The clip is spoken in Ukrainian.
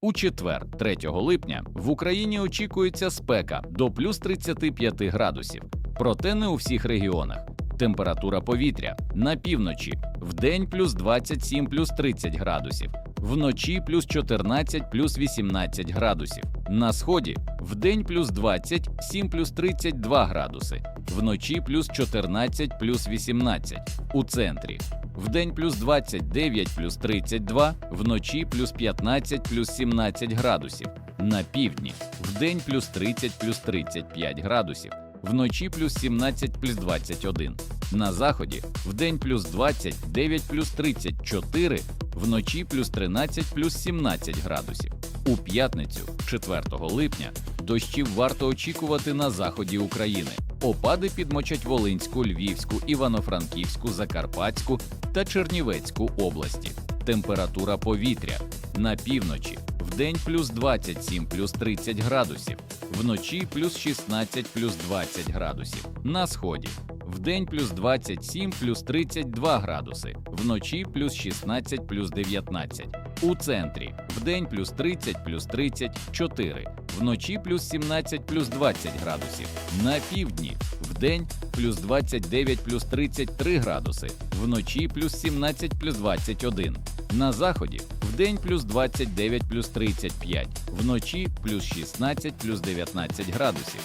У четвер, 3 липня, в Україні очікується спека до плюс 35 градусів, проте не у всіх регіонах. Температура повітря на півночі в день плюс 27 плюс 30 градусів, вночі плюс 14 плюс 18 градусів. На сході в день плюс 27 плюс 32 градуси, вночі плюс 14 плюс 18. У центрі в день плюс 29 плюс 32, вночі плюс 15 плюс 17 градусів. На півдні в день плюс 30 плюс 35 градусів, вночі плюс 17 плюс 21. На заході в день плюс 29 плюс 34, вночі плюс 13 плюс 17 градусів. У п'ятницю, 4 липня, дощів варто очікувати на заході України. Опади підмочать Волинську, Львівську, Івано-Франківську, Закарпатську та Чернівецьку області. Температура повітря на півночі в день плюс 27 плюс 30 градусів, вночі плюс 16 плюс 20 градусів. На сході в день плюс 27 плюс 32 градуси, вночі плюс 16 плюс 19. У центрі в день плюс 30 плюс 34, вночі плюс 17 плюс 20 градусів. На півдні в день плюс 29 плюс 33 градуси, вночі плюс 17 плюс 21. На заході в день плюс 29 плюс 35, вночі плюс 16 плюс 19 градусів.